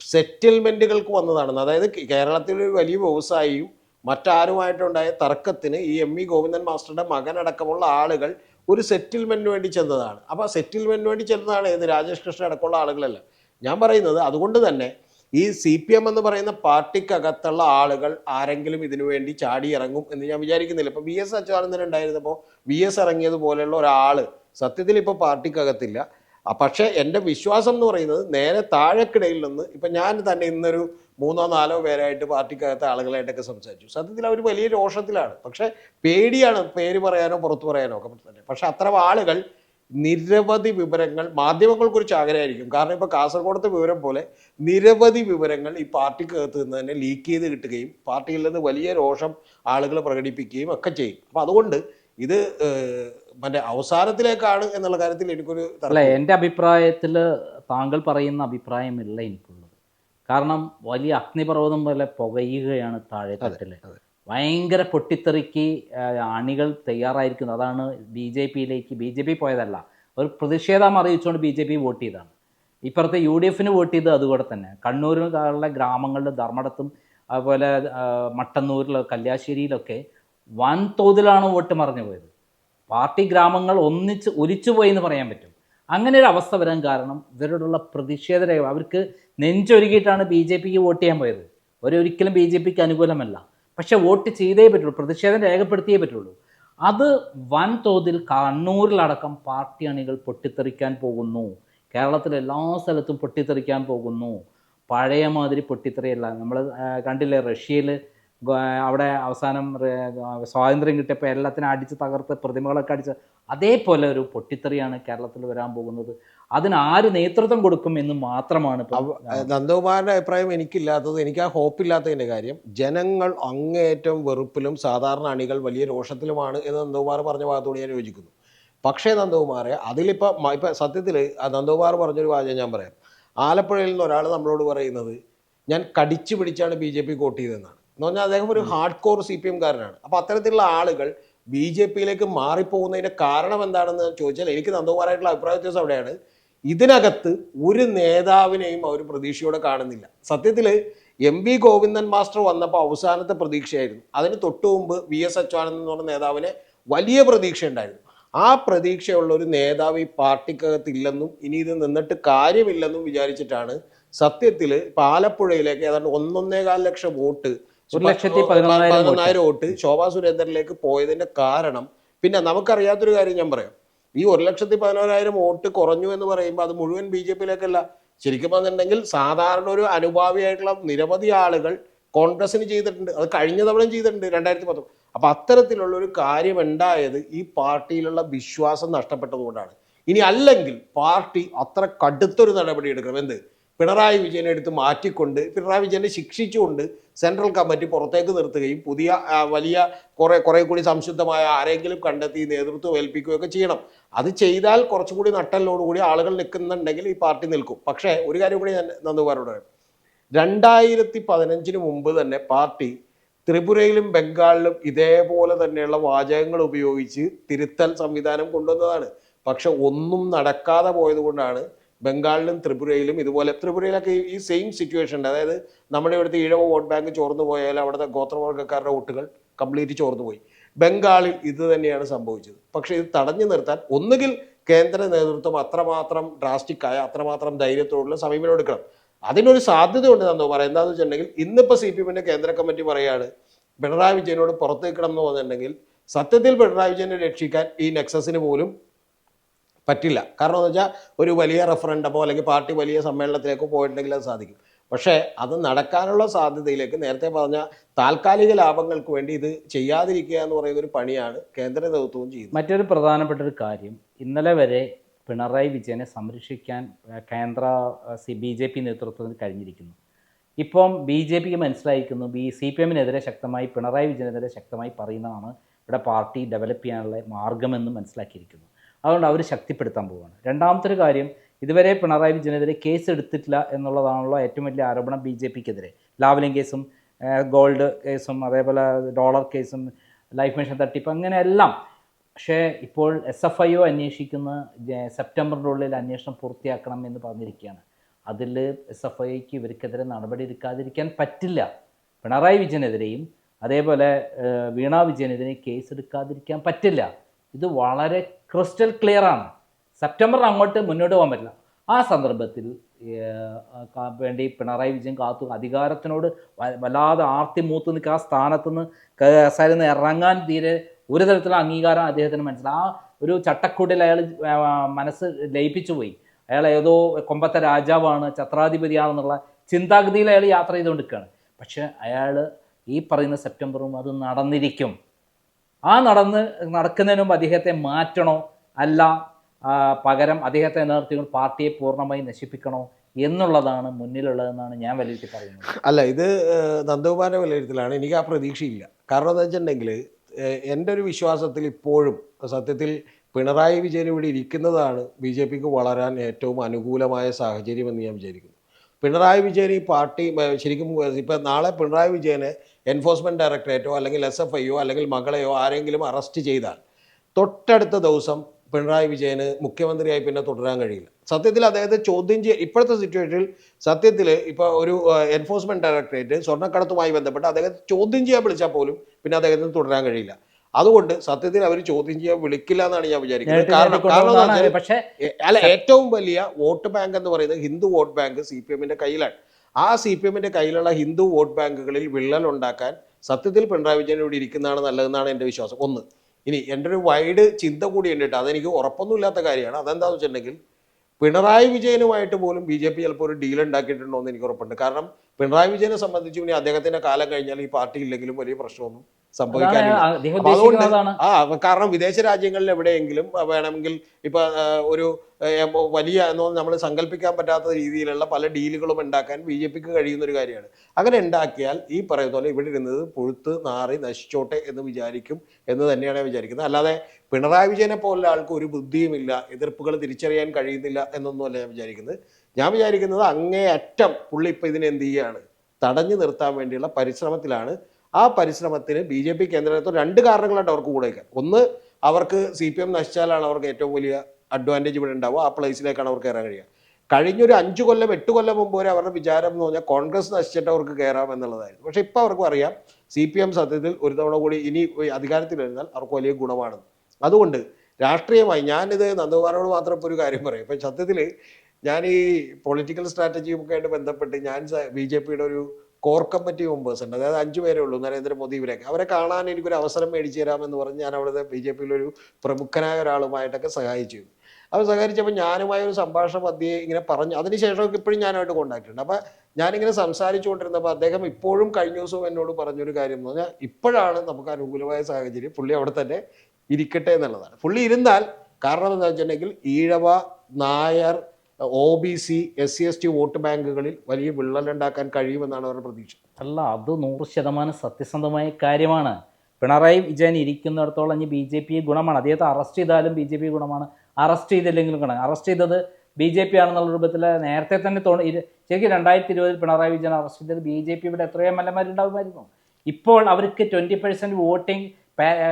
സെറ്റിൽമെന്റുകൾക്ക് വന്നതാണ്. അതായത് കേരളത്തിലെ ഒരു വലിയ വ്യവസായിയും മറ്റാരുമായിട്ടുണ്ടായ തർക്കത്തിന് ഈ എം ഇ ഗോവിന്ദൻ മാസ്റ്ററുടെ മകനടക്കമുള്ള ആളുകൾ ഒരു സെറ്റിൽമെന്റിന് വേണ്ടി ചെന്നതാണ്. അപ്പോൾ സെറ്റിൽമെന്റിന് വേണ്ടി ചെന്നതാണ് ഏത്? രാജേഷ് കൃഷ്ണ അടക്കമുള്ള ആളുകളല്ല. ഞാൻ പറയുന്നത് അതുകൊണ്ട് തന്നെ ഈ സി പി എം എന്ന് പറയുന്ന പാർട്ടിക്കകത്തുള്ള ആളുകൾ ആരെങ്കിലും ഇതിനു വേണ്ടി ചാടി ഇറങ്ങും എന്ന് ഞാൻ വിചാരിക്കുന്നില്ല. ഇപ്പോൾ വി എസ് അച്യുതാനന്ദൻ ഉണ്ടായിരുന്നപ്പോൾ വി എസ് ഇറങ്ങിയതുപോലെയുള്ള ഒരാൾ സത്യത്തിൽ ഇപ്പോൾ പാർട്ടിക്കകത്തില്ല. പക്ഷേ എന്റെ വിശ്വാസം എന്ന് പറയുന്നത് നേരെ താഴെക്കിടയിൽ നിന്ന് ഇപ്പം ഞാൻ തന്നെ ഇന്നൊരു മൂന്നോ നാലോ പേരായിട്ട് പാർട്ടിക്കകത്തെ ആളുകളായിട്ടൊക്കെ സംസാരിച്ചു. സത്യത്തിൽ അവർ വലിയ രോഷത്തിലാണ്. പക്ഷേ പേടിയാണ് പേര് പറയാനോ പുറത്തു പറയാനോ ഒക്കെ തന്നെ പക്ഷേ അത്തരം ആളുകൾ നിരവധി വിവരങ്ങൾ മാധ്യമങ്ങൾ കുറിച്ച് ആഗ്രഹമായിരിക്കും കാരണം ഇപ്പോൾ കാസർഗോഡത്തെ വിവരം പോലെ നിരവധി വിവരങ്ങൾ ഈ പാർട്ടിക്കകത്ത് നിന്ന് തന്നെ ലീക്ക് ചെയ്ത് കിട്ടുകയും പാർട്ടിയിൽ നിന്ന് വലിയ രോഷം ആളുകൾ പ്രകടിപ്പിക്കുകയും ഒക്കെ ചെയ്യും. അപ്പം അതുകൊണ്ട് ഇത് മറ്റേ അവസാനത്തിലേക്കാണ് എന്നുള്ള കാര്യത്തിൽ എനിക്കൊരു അല്ല എന്റെ അഭിപ്രായത്തിൽ താങ്കൾ പറയുന്ന അഭിപ്രായമില്ല എനിക്കുള്ളത് കാരണം വലിയ അഗ്നിപർവതം പോലെ പുകയുകയാണ് താഴെ തട്ടിൽ. അതെ. ഭയങ്കര പൊട്ടിത്തെറിക്ക് അണികൾ തയ്യാറായിരിക്കുന്നു. അതാണ് ബി ജെ പിയിലേക്ക് ബി ജെ പി പോയതല്ല ഒരു പ്രതിഷേധം അറിയിച്ചുകൊണ്ട് ബി ജെ പി വോട്ട് ചെയ്തതാണ്. ഇപ്പുറത്തെ യു ഡി എഫിന് വോട്ട് ചെയ്ത് അതുകൂടെ തന്നെ. കണ്ണൂരിലുള്ള ഗ്രാമങ്ങളിൽ ധർമ്മടത്തും അതുപോലെ മട്ടന്നൂരിലോ കല്യാശ്ശേരിയിലൊക്കെ വൻതോതിലാണ് വോട്ട് മറിഞ്ഞു പോയത് പാർട്ടി ഗ്രാമങ്ങൾ ഒന്നിച്ച് ഒലിച്ചു പോയി എന്ന് പറയാൻ പറ്റും. അങ്ങനെ ഒരു അവസ്ഥ വരാൻ കാരണം ഇവരോടുള്ള പ്രതിഷേധ രേഖ അവർക്ക് നെഞ്ചൊരുക്കിയിട്ടാണ് ബി ജെ പിക്ക് വോട്ട് ചെയ്യാൻ പോയത്. ഒരിക്കലും ബി ജെ പിക്ക് അനുകൂലമല്ല. പക്ഷേ വോട്ട് ചെയ്തേ പറ്റുള്ളൂ പ്രതിഷേധം രേഖപ്പെടുത്തിയേ പറ്റുള്ളൂ. അത് വൻതോതിൽ കണ്ണൂരിലടക്കം പാർട്ടി അണികൾ പൊട്ടിത്തെറിക്കാൻ പോകുന്നു. കേരളത്തിലെ എല്ലാ സ്ഥലത്തും പൊട്ടിത്തെറിക്കാൻ പോകുന്നു. പഴയ മാതിരി പൊട്ടിത്തെറിയല്ല നമ്മൾ കണ്ടില്ലേ റഷ്യയിൽ അവിടെ അവസാനം സ്വാതന്ത്ര്യം കിട്ടിയപ്പോൾ എല്ലാത്തിനും അടിച്ച് തകർത്ത് പ്രതിമകളൊക്കെ അടിച്ച് അതേപോലെ ഒരു പൊട്ടിത്തെറിയാണ് കേരളത്തിൽ വരാൻ പോകുന്നത്. അതിന് ആര് നേതൃത്വം കൊടുക്കും എന്ന് മാത്രമാണ് നന്ദകുമാറിന്റെ അഭിപ്രായം എനിക്കില്ലാത്തത് എനിക്ക് ആ ഹോപ്പില്ലാത്തതിന്റെ കാര്യം ജനങ്ങൾ അങ്ങേയറ്റം വെറുപ്പിലും സാധാരണ അണികൾ വലിയ രോഷത്തിലുമാണ് എന്ന് നന്ദകുമാർ പറഞ്ഞ ഭാഗത്തോട് ഞാൻ യോജിക്കുന്നു. പക്ഷേ നന്ദകുമാറെ അതിലിപ്പോൾ ഇപ്പം സത്യത്തിൽ നന്ദകുമാർ പറഞ്ഞൊരു വാചകം ഞാൻ പറയാം. ആലപ്പുഴയിൽ നിന്ന് ഒരാൾ നമ്മളോട് പറയുന്നത് ഞാൻ കടിച്ചു പിടിച്ചാണ് ബി ജെ പി വോട്ട് ചെയ്തതെന്നാണ്. എന്ന് പറഞ്ഞാൽ അദ്ദേഹം ഒരു ഹാർഡ് കോർ സി പി എംകാരനാണ് അപ്പോൾ അത്തരത്തിലുള്ള ആളുകൾ ബി ജെ പിയിലേക്ക് മാറിപ്പോകുന്നതിന്റെ കാരണം എന്താണെന്ന് ചോദിച്ചാൽ എനിക്ക് നന്ദകുമാറായിട്ടുള്ള അഭിപ്രായ വ്യത്യാസം അവിടെയാണ്. ഇതിനകത്ത് ഒരു നേതാവിനെയും അവർ പ്രതീക്ഷയോടെ കാണുന്നില്ല. സത്യത്തിൽ എം വി ഗോവിന്ദൻ മാസ്റ്റർ വന്നപ്പോൾ അവസാനത്തെ പ്രതീക്ഷയായിരുന്നു. അതിന് തൊട്ടു മുമ്പ് വി എസ് അച്യുതാനന്ദൻ എന്ന് പറഞ്ഞ നേതാവിനെ വലിയ പ്രതീക്ഷ ഉണ്ടായിരുന്നു ആ പ്രതീക്ഷയുള്ള ഒരു നേതാവ് ഈ പാർട്ടിക്കകത്ത് ഇല്ലെന്നും ഇനി ഇത് നിന്നിട്ട് കാര്യമില്ലെന്നും വിചാരിച്ചിട്ടാണ് സത്യത്തിൽ ഇപ്പം ആലപ്പുഴയിലേക്ക് ഏതാണ്ട് ഒന്നൊന്നേകാൽ ലക്ഷം വോട്ട് ഒരു ലക്ഷത്തി പതിനൊന്നായിരം വോട്ട്. ശോഭാ സുരേന്ദ്രനിലേക്ക് പോയതിന്റെ കാരണം പിന്നെ നമുക്കറിയാത്തൊരു കാര്യം ഞാൻ പറയാം. ഈ ഒരു ലക്ഷത്തി പതിനോരായിരം വോട്ട് കുറഞ്ഞു എന്ന് പറയുമ്പോൾ അത് മുഴുവൻ ബി ജെ പിയിലേക്കല്ല. ശരിക്കും പറഞ്ഞിട്ടുണ്ടെങ്കിൽ സാധാരണ ഒരു അനുഭാവിയായിട്ടുള്ള നിരവധി ആളുകൾ കോൺഗ്രസിന് ചെയ്തിട്ടുണ്ട്. അത് കഴിഞ്ഞ തവണയും ചെയ്തിട്ടുണ്ട് രണ്ടായിരത്തി പത്തൊമ്പത് അപ്പൊ അത്തരത്തിലുള്ള ഒരു കാര്യം ഉണ്ടായത് ഈ പാർട്ടിയിലുള്ള വിശ്വാസം നഷ്ടപ്പെട്ടതുകൊണ്ടാണ്. ഇനി അല്ലെങ്കിൽ പാർട്ടി അത്ര കടുത്തൊരു നടപടി എടുക്കണം എന്ത്? പിണറായി വിജയനെ എടുത്ത് മാറ്റിക്കൊണ്ട് പിണറായി വിജയനെ ശിക്ഷിച്ചുകൊണ്ട് സെൻട്രൽ കമ്മിറ്റി പുറത്തേക്ക് നിർത്തുകയും പുതിയ വലിയ കുറേ കുറേ കൂടി സംശുദ്ധമായ ആരെങ്കിലും കണ്ടെത്തി നേതൃത്വം ഏൽപ്പിക്കുകയൊക്കെ ചെയ്യണം. അത് ചെയ്താൽ കുറച്ചുകൂടി നട്ടലിനോടുകൂടി ആളുകൾ നിൽക്കുന്നുണ്ടെങ്കിൽ ഈ പാർട്ടി നിൽക്കും. പക്ഷേ ഒരു കാര്യം കൂടി ഞാൻ നന്ദകുമാരോട് രണ്ടായിരത്തി പതിനഞ്ചിന് മുമ്പ് തന്നെ പാർട്ടി ത്രിപുരയിലും ബംഗാളിലും ഇതേപോലെ തന്നെയുള്ള വാചകങ്ങൾ ഉപയോഗിച്ച് തിരുത്തൽ സംവിധാനം കൊണ്ടുവന്നതാണ്. പക്ഷെ ഒന്നും നടക്കാതെ പോയത് കൊണ്ടാണ് ബംഗാളിലും ത്രിപുരയിലും ഇതുപോലെ ത്രിപുരയിലൊക്കെ ഈ- സെയിം സിറ്റുവേഷൻ ഉണ്ട്. അതായത് നമ്മുടെ ഇവിടുത്തെ ഈഴവ വോട്ട് ബാങ്ക് ചോർന്നു പോയാൽ അവിടുത്തെ ഗോത്രവർഗക്കാരുടെ വോട്ടുകൾ കംപ്ലീറ്റ് ചോർന്നു പോയി. ബംഗാളിൽ ഇത് തന്നെയാണ് സംഭവിച്ചത്. പക്ഷേ ഇത് തടഞ്ഞു നിർത്താൻ ഒന്നുകിൽ കേന്ദ്ര നേതൃത്വം അത്രമാത്രം ഡ്രാസ്റ്റിക് ആയ അത്രമാത്രം ധൈര്യത്തോടുള്ള സമീപനം എടുക്കണം. അതിനൊരു സാധ്യത ഉണ്ട് എന്ന് പറയാം എന്താണെന്ന് വെച്ചിട്ടുണ്ടെങ്കിൽ ഇന്നിപ്പോൾ സി പി എമ്മിന്റെ കേന്ദ്ര കമ്മിറ്റി പറയാണ് പിണറായി വിജയനോട് പുറത്തേക്കണം എന്ന് പറഞ്ഞിട്ടുണ്ടെങ്കിൽ സത്യത്തിൽ പിണറായി വിജയനെ രക്ഷിക്കാൻ ഈ നെക്സസിന് പോലും പറ്റില്ല. കാരണം എന്ന് വെച്ചാൽ ഒരു വലിയ റെഫറൻഡമോ അല്ലെങ്കിൽ പാർട്ടി വലിയ സമ്മേളനത്തിലേക്കോ പോയിട്ടുണ്ടെങ്കിൽ അത് സാധിക്കും. പക്ഷേ അത് നടക്കാനുള്ള സാധ്യതയിലേക്ക് നേരത്തെ പറഞ്ഞ താൽക്കാലിക ലാഭങ്ങൾക്ക് വേണ്ടി ഇത് ചെയ്യാതിരിക്കുക എന്ന് പറയുന്ന ഒരു പണിയാണ് കേന്ദ്ര നേതൃത്വവും ചെയ്യുന്നത്. മറ്റൊരു പ്രധാനപ്പെട്ട ഒരു കാര്യം ഇന്നലെ വരെ പിണറായി വിജയനെ സംരക്ഷിക്കാൻ കേന്ദ്ര സി ബി ജെ പി നേതൃത്വത്തിന് കഴിഞ്ഞിരിക്കുന്നു. ഇപ്പം ബി ജെ പിക്ക് മനസ്സിലായിരിക്കുന്നു ബി സി പി എമ്മിനെതിരെ ശക്തമായി പിണറായി വിജയനെതിരെ ശക്തമായി പറയുന്നതാണ് ഇവിടെ പാർട്ടി ഡെവലപ്പ് ചെയ്യാനുള്ള മാർഗമെന്ന് മനസ്സിലാക്കിയിരിക്കുന്നു. അതുകൊണ്ട് അവർ ശക്തിപ്പെടുത്താൻ പോവുകയാണ് രണ്ടാമത്തെ ഒരു കാര്യം ഇതുവരെ പിണറായി വിജയനെതിരെ കേസ് എടുത്തിട്ടില്ല എന്നുള്ളതാണല്ലോ ഏറ്റവും വലിയ ആരോപണം ബി ജെ പിക്കെതിരെ. ലാവലിംഗ് കേസും ഗോൾഡ് കേസും അതേപോലെ ഡോളർ കേസും ലൈഫ് മിഷൻ തട്ടിപ്പ് അങ്ങനെയെല്ലാം. പക്ഷേ ഇപ്പോൾ എസ് എഫ് ഐ ഒ അന്വേഷിക്കുന്ന സെപ്റ്റംബറിന്റെ ഉള്ളിൽ അന്വേഷണം പൂർത്തിയാക്കണം എന്ന് പറഞ്ഞിരിക്കുകയാണ്. അതിൽ എസ് എഫ് ഐക്ക് ഇവർക്കെതിരെ നടപടി എടുക്കാതിരിക്കാൻ പറ്റില്ല. പിണറായി വിജയനെതിരെയും അതേപോലെ വീണ വിജയനെതിരെയും കേസ് എടുക്കാതിരിക്കാൻ പറ്റില്ല. ഇത് വളരെ ക്രിസ്റ്റൽ ക്ലിയർ ആണ്. സെപ്റ്റംബറിന് അങ്ങോട്ട് മുന്നോട്ട് പോകാൻ പറ്റില്ല. ആ സന്ദർഭത്തിൽ വേണ്ടി പിണറായി വിജയൻ കാത്തു. അധികാരത്തിനോട് വല്ലാതെ ആർത്തി മൂത്ത് നിൽക്കുക. ആ സ്ഥാനത്ത് നിന്ന് ഇറങ്ങാൻ തീരെ ഒരു തരത്തിലുള്ള അംഗീകാരം അദ്ദേഹത്തിന് മനസ്സിലായി. ആ ഒരു ചട്ടക്കൂടിൽ അയാൾ മനസ്സ് ലയിപ്പിച്ചു പോയി. അയാൾ ഏതോ കൊമ്പത്തെ രാജാവാണ് ഛത്രാധിപതിയാണെന്നുള്ള ചിന്താഗതിയിൽ അയാൾ യാത്ര ചെയ്തുകൊണ്ടിരിക്കുകയാണ്. പക്ഷെ അയാൾ ഈ പറയുന്ന സെപ്റ്റംബറും അത് നടന്നിരിക്കും. ആ നടന്ന് നടക്കുന്നതിന് മുമ്പ് അദ്ദേഹത്തെ മാറ്റണോ? അല്ല പകരം അദ്ദേഹത്തെ നേതൃത്വങ്ങൾ പാർട്ടിയെ പൂർണമായി നശിപ്പിക്കണോ എന്നുള്ളതാണ് മുന്നിലുള്ളതെന്നാണ് ഞാൻ വിലയിരുത്തി പറയുന്നത്. അല്ല ഇത് നന്ദകുമാരന്റെ വിലയിരുത്തലാണ്. എനിക്ക് ആ പ്രതീക്ഷയില്ല. കാരണം എന്താ വെച്ചിട്ടുണ്ടെങ്കിൽ എന്റെ ഒരു വിശ്വാസത്തിൽ ഇപ്പോഴും സത്യത്തിൽ പിണറായി വിജയൻ ഇവിടെ ഇരിക്കുന്നതാണ് ബി ജെ പിക്ക് വളരാൻ ഏറ്റവും അനുകൂലമായ സാഹചര്യം എന്ന് ഞാൻ വിചാരിക്കുന്നു. പിണറായി വിജയൻ ഈ പാർട്ടി ശരിക്കും ഇപ്പം നാളെ പിണറായി വിജയനെ എൻഫോഴ്സ്മെന്റ് ഡയറക്ടറേറ്റോ അല്ലെങ്കിൽ എസ് എഫ് ഐയോ അല്ലെങ്കിൽ മകളെയോ ആരെങ്കിലും അറസ്റ്റ് ചെയ്താൽ തൊട്ടടുത്ത ദിവസം പിണറായി വിജയന് മുഖ്യമന്ത്രിയായി പിന്നെ തുടരാൻ കഴിയില്ല. സത്യത്തിൽ അദ്ദേഹത്തെ ചോദ്യം ചെയ്യ ഇപ്പോഴത്തെ സിറ്റുവേഷനിൽ സത്യത്തിൽ ഇപ്പോൾ ഒരു എൻഫോഴ്സ്മെന്റ് ഡയറക്ടറേറ്റ് സ്വർണക്കടത്തുമായി ബന്ധപ്പെട്ട് അദ്ദേഹത്തെ ചോദ്യം ചെയ്യാൻ വിളിച്ചാൽ പോലും പിന്നെ അദ്ദേഹത്തിന് തുടരാൻ കഴിയില്ല. അതുകൊണ്ട് സത്യത്തിൽ അവർ ചോദ്യം ചെയ്യാൻ വിളിക്കില്ല എന്നാണ് ഞാൻ വിചാരിക്കുന്നത്. കാരണം കാരണം പക്ഷേ അല്ല ഏറ്റവും വലിയ വോട്ട് ബാങ്ക് എന്ന് പറയുന്നത് Hindu vote bank C P എമ്മിന്റെ കയ്യിലാണ്. ആ സി പി എമ്മിന്റെ കയ്യിലുള്ള ഹിന്ദു വോട്ട് ബാങ്കുകളിൽ വിള്ളൽ ഉണ്ടാക്കാൻ സത്യത്തിൽ പിണറായി വിജയൻ ഇവിടെ ഇരിക്കുന്നതാണ് നല്ലതെന്നാണ് എന്റെ വിശ്വാസം. ഒന്ന് ഇനി എന്റെ ഒരു വൈഡ് ചിന്ത കൂടി ഉണ്ട് കേട്ടോ. അതെനിക്ക് ഉറപ്പൊന്നുമില്ലാത്ത കാര്യമാണ്. അതെന്താണെന്ന് വെച്ചിട്ടുണ്ടെങ്കിൽ പിണറായി വിജയനുമായിട്ട് പോലും ബി ജെ പി ചിലപ്പോൾ ഒരു ഡീൽ ഉണ്ടാക്കിയിട്ടുണ്ടോ എന്ന് എനിക്ക് ഉറപ്പുണ്ട്. കാരണം പിണറായി വിജയനെ സംബന്ധിച്ച് ഇനി അദ്ദേഹത്തിന്റെ കാലം കഴിഞ്ഞാൽ ഈ പാർട്ടി ഇല്ലെങ്കിലും വലിയ പ്രശ്നമൊന്നും സംഭവിക്കാനില്ല. അതുകൊണ്ട് ആ കാരണം വിദേശ രാജ്യങ്ങളിൽ എവിടെയെങ്കിലും വേണമെങ്കിൽ ഇപ്പൊ ഒരു വലിയ എന്ന് നമ്മൾ സങ്കല്പിക്കാൻ പറ്റാത്ത രീതിയിലുള്ള പല ഡീലുകളും ഉണ്ടാക്കാൻ ബി ജെ പിക്ക് കഴിയുന്ന ഒരു കാര്യമാണ്. അങ്ങനെ ഉണ്ടാക്കിയാൽ ഈ പറയുന്ന പോലെ ഇവിടെ ഇരുന്നത് പുഴുത്ത് നാറി നശിച്ചോട്ടെ എന്ന് വിചാരിക്കും എന്ന് തന്നെയാണ് വിചാരിക്കുന്നത്. അല്ലാതെ പിണറായി വിജയനെ പോലുള്ള ആൾക്ക് ഒരു ബുദ്ധിയുമില്ല എതിർപ്പുകൾ തിരിച്ചറിയാൻ കഴിയുന്നില്ല എന്നൊന്നുമല്ല ഞാൻ വിചാരിക്കുന്നത്. ഞാൻ വിചാരിക്കുന്നത് അങ്ങേയറ്റം പുള്ളി ഇപ്പം ഇതിനെ എന്ത് ചെയ്യുകയാണ് തടഞ്ഞു നിർത്താൻ വേണ്ടിയുള്ള പരിശ്രമത്തിലാണ്. ആ പരിശ്രമത്തിന് ബി ജെ പി കേന്ദ്രത്തിൽ രണ്ട് കാരണങ്ങളായിട്ട് അവർക്ക് കൂടെ ഒന്ന് അവർക്ക് സി പി എം നശിച്ചാലാണ് അവർക്ക് ഏറ്റവും വലിയ അഡ്വാന്റേജ് ഇവിടെ ഉണ്ടാവുക. ആ പ്ലേസിലേക്കാണ് അവർക്ക് കയറാൻ കഴിയുക. കഴിഞ്ഞൊരു അഞ്ച് കൊല്ലം എട്ട് കൊല്ലം മുമ്പ് വരെ അവരുടെ വിചാരം എന്ന് പറഞ്ഞാൽ കോൺഗ്രസ് നശിച്ചിട്ട് അവർക്ക് കയറാം എന്നുള്ളതായിരുന്നു. പക്ഷേ ഇപ്പോൾ അവർക്ക് അറിയാം സി പി എം സത്യത്തിൽ ഒരു തവണ കൂടി ഇനി അധികാരത്തിൽ വരുന്നാൽ അവർക്ക് വലിയ ഗുണമാണ് അതുകൊണ്ട് രാഷ്ട്രീയമായി ഞാനിത് നന്ദകുമാറിനോട് മാത്രം ഇപ്പോൾ ഒരു കാര്യം പറയും. ഇപ്പം സത്യത്തിൽ ഞാൻ ഈ പൊളിറ്റിക്കൽ സ്ട്രാറ്റജിയും ഒക്കെ ആയിട്ട് ബന്ധപ്പെട്ട് ഞാൻ ബി ജെ പിയുടെ ഒരു കോർ കമ്മിറ്റി മെമ്പേഴ്സ് ഉണ്ട്. അതായത് അഞ്ചു പേരേ ഉള്ളൂ നരേന്ദ്രമോദി ഇവരൊക്കെ അവരെ കാണാൻ എനിക്കൊരു അവസരം മേടിച്ചു തരാമെന്ന് പറഞ്ഞ് ഞാൻ അവിടുത്തെ ബി ജെ പിയിലൊരു പ്രമുഖനായ ഒരാളുമായിട്ടൊക്കെ സഹായിച്ചു അവർ സഹകരിച്ചപ്പോൾ ഞാനുമായ ഒരു സംഭാഷണ പദ്ധതിയെ ഇങ്ങനെ പറഞ്ഞു. അതിനുശേഷമൊക്കെ ഇപ്പോഴും ഞാനായിട്ട് കോൺടാക്ട് ഉണ്ട്. അപ്പം ഞാനിങ്ങനെ സംസാരിച്ചുകൊണ്ടിരുന്നപ്പോൾ അദ്ദേഹം ഇപ്പോഴും കഴിഞ്ഞ ദിവസവും എന്നോട് പറഞ്ഞൊരു കാര്യം എന്ന് പറഞ്ഞാൽ ഇപ്പോഴാണ് നമുക്ക് അനുകൂലമായ സാഹചര്യം പുള്ളി അവിടെ തന്നെ ഇരിക്കട്ടെ എന്നുള്ളതാണ്. പുള്ളി ഇരുന്നാൽ കാരണം എന്താ വെച്ചിട്ടുണ്ടെങ്കിൽ Ezhava Nair O B C S C S T vote ബാങ്കുകളിൽ വലിയ വിള്ളലുണ്ടാക്കാൻ കഴിയുമെന്നാണ് അവരുടെ പ്രതീക്ഷ. അല്ല അത് നൂറ് ശതമാനം സത്യസന്ധമായ കാര്യമാണ്. പിണറായി വിജയൻ ഇരിക്കുന്നിടത്തോളം ഇനി ബി ജെ പി ഗുണമാണ്. അദ്ദേഹത്തെ അറസ്റ്റ് ചെയ്താലും ബി ജെ പി ഗുണമാണ്. അറസ്റ്റ് ചെയ്തില്ലെങ്കിലും ഗുണം അറസ്റ്റ് ചെയ്തത് ബി ജെ പി ആണെന്നുള്ള രൂപത്തിൽ നേരത്തെ തന്നെ തോന്നി ശരിക്കും രണ്ടായിരത്തി ഇരുപതിൽ പിണറായി വിജയൻ അറസ്റ്റ് ചെയ്തത് ബി ജെ പി ഇവിടെ എത്രയോ എം ഇപ്പോൾ അവർക്ക് ട്വന്റി പെർസെന്റ് വോട്ടിംഗ്